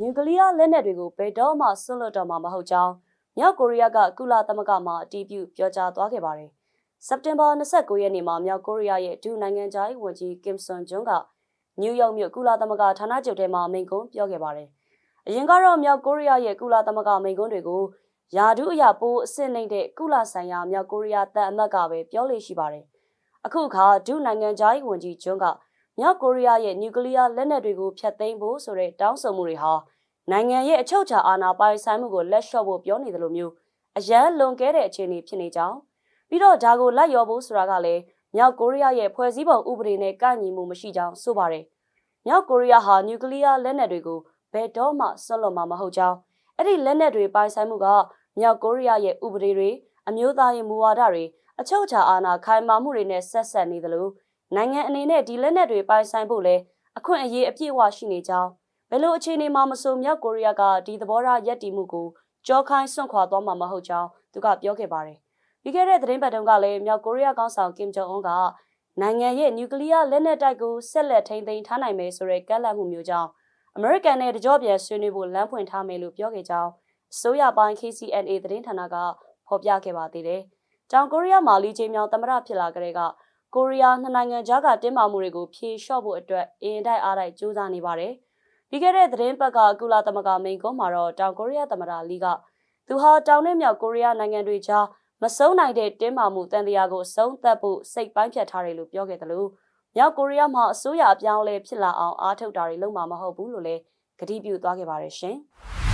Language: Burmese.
နျူကလ িয়ার လက်နက်တွေကိုဘယ်တော့မှဆွတ်လွတ်တော့မှာမဟုတ်ကြောင်းမြောက်ကိုရီးယားကကုလသမဂ္ဂမှအတည်ပြုပြောကြားသွားခဲ့ပါတယ်။စက်တင်ဘာ29ရက်နေ့မှာမြောက်ကိုရီးယားရဲ့ဒုနိုင်ငံခြားရေးဝန်ကြီးကင်ဆွန်ဂျွန်းကနယူးယောက်မြို့ကုလသမဂ္ဂဌာနချုပ်ထဲမှာမိန့်ခွန်းပြောခဲ့ပါတယ်။အရင်ကတော့မြောက်ကိုရီးယားရဲ့ကုလသမဂ္ဂမိန့်ခွန်းတွေကိုယာဒုအရာပိုးအဆင့်နှိမ့်တဲ့ကုလဆိုင်ရာမြောက်ကိုရီးယားတပ်အမတ်ကပဲပြောလို့ရှိပါတယ်။အခုအခါဒုနိုင်ငံခြားရေးဝန်ကြီးဂျွန်းကမြောက်ကိုရီးယားရဲ့နျူကလ িয়ার လက်နက်တွေကိုဖျက်သိမ်းဖို့ဆိုတဲ့တောင်းဆိုမှုတွေဟာ နိုင်ငံရဲ့အချုပ်အခြာအာဏာပိုင်ဆိုင်မှုကိုလက်လျှော့ဖို့ပြောနေတယ်လို့မျိုးအရန်လွန်ကဲတဲ့အခြေအနေဖြစ်နေကြောင်းပြီးတော့ဒါကိုလိုက်ရောဖို့ဆိုတာကလည်းမြောက်ကိုရီးယားရဲ့ဖွဲ့စည်းပုံဥပဒေနဲ့ကန့်ညီမှုမရှိကြောင်းဆိုပါတယ်။မြောက်ကိုရီးယားဟာနျူကလ িয়ার လက်နက်တွေကိုဘယ်တော့မှဆွတ်လွတ်မှာမဟုတ်ကြောင်းအဲ့ဒီလက်နက်တွေပိုင်ဆိုင်မှုကမြောက်ကိုရီးယားရဲ့ဥပဒေတွေအမျိုးသားရေးမူဝါဒတွေအချုပ်အခြာအာဏာခိုင်မာမှုတွေနဲ့ဆက်ဆက်နေသလိုနိုင်ငံအနေနဲ့ဒီလက်နက်တွေပိုင်ဆိုင်ဖို့လဲအခွင့်အရေးအပြည့်အဝရှိနေကြောင်း ဘယ်လိုအခြေအနေမှာမဆိုမြောက်ကိုရီးယားကဒီသဘောထားယက်တီမှုကိုကြောခိုင်းစွန့်ခွာသွားမှာမဟုတ်ကြောင်းသူကပြောခဲ့ပါတယ်။ပြီးခဲ့တဲ့သတင်းပတ်တုန်းကလည်းမြောက်ကိုရီးယားခေါင်းဆောင်ကင်ဂျုံအွန်းကနိုင်ငံရဲ့နျူကလ িয়ার လက်နက်တိုက်ကိုဆက်လက်ထိန်းသိမ်းထားနိုင်မယ်ဆိုတဲ့ကန့်လန့်မှုမျိုးကြောင့်အမေရိကန်နဲ့တကြောပြန်ဆွေးနွေးဖို့လမ်းဖွင့်ထားမယ်လို့ပြောခဲ့ကြောင်းအစိုးရပိုင်း KCNA သတင်းဌာနကဖော်ပြခဲ့ပါသေးတယ်။တောင်ကိုရီးယားမှာလီချင်းမြောင်သမရဖြစ်လာကြတဲ့ကကိုရီးယားနှစ်နိုင်ငံကြားကတင်းမာမှုတွေကိုဖြေလျှော့ဖို့အတွက်အင်တိုက်အားတိုက်ကြိုးစားနေပါတယ်။ ပြီးခဲ့တဲ့သတင်းပတ်ကကုလသမဂ္ဂမိန့်ခွန်းမှာတော့တောင်ကိုရီးယားသမ္မတလီကသူဟာတောင်နဲ့မြောက်ကိုရီးယားနိုင်ငံတွေကြားမဆုံးနိုင်တဲ့တင်းမာမှုတန်တရားကိုဆုံးသက်ဖို့စိတ်ပိုင်းဖြတ်ထားတယ်လို့ပြောခဲ့တယ်လို့မြောက်ကိုရီးယားမှာအစိုးရအပြောင်းအလဲဖြစ်လာအောင်အားထုတ်တာတွေလုပ်မှာမဟုတ်ဘူးလို့လည်းကတိပြုသွားခဲ့ပါတယ်ရှင်။